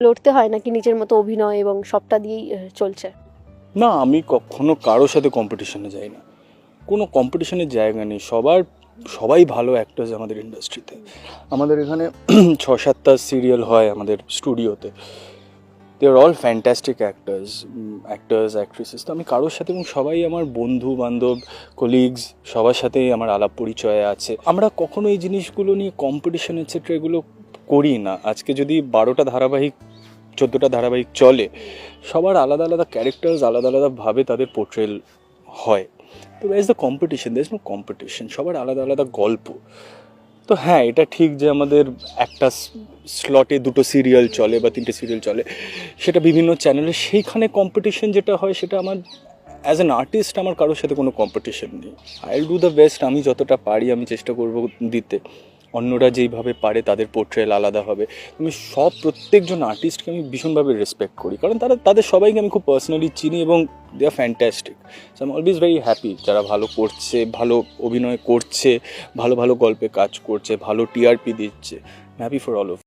লড়তে হয় নাকি নিজের মতো অভিনয় এবং সবটা দিয়েই চলছে? না, আমি কখনো কারোর সাথে কম্পিটিশনে যাই না কোনো কম্পিটিশনের জায়গা নেই। সবার, সবাই ভালো অ্যাক্টার্স আমাদের ইন্ডাস্ট্রিতে আমাদের এখানে ছ সাতটা সিরিয়াল হয় আমাদের স্টুডিওতে they are all fantastic actors actors actresses তো আমি কারোর সাথে এবং সবাই আমার বন্ধু বান্ধব কলিগস সবার সাথেই আমার আলাপ পরিচয় আছে। আমরা কখনো এই জিনিসগুলো নিয়ে কম্পিটিশন এটসেট্রা এগুলো করি না। আজকে যদি বারোটা ধারাবাহিক চোদ্দোটা ধারাবাহিক চলে, সবার আলাদা আলাদা ক্যারেক্টার্স আলাদা আলাদাভাবে তাদের পোর্ট্রেল হয়। তো is the competition there is no competition সবার আলাদা আলাদা গল্প। তো হ্যাঁ এটা ঠিক যে আমাদের একটা স্লটে দুটো সিরিয়াল চলে বা তিনটে সিরিয়াল চলে, সেটা বিভিন্ন চ্যানেলে সেইখানে কম্পিটিশন যেটা হয়, সেটা আমার অ্যাজ অ্যান আর্টিস্ট আমার কারোর সাথে কোনো কম্পিটিশন নেই। আই ডু দ্য বেস্ট আমি যতটা পারি, আমি চেষ্টা করব দিতে। অন্যরা যেইভাবে পারে তাদের পোর্ট্রেল আলাদা হবে। আমি সব প্রত্যেকজন আর্টিস্টকে আমি ভীষণভাবে রেসপেক্ট করি। কারণ তারা, তাদের সবাইকে আমি খুব পার্সোনালি চিনি এবং they are fantastic so am always very happy যারা ভালো করছে, ভালো অভিনয় করছে, ভালো ভালো গল্পে কাজ করছে, ভালো টিআরপি দিচ্ছে। Happy for all of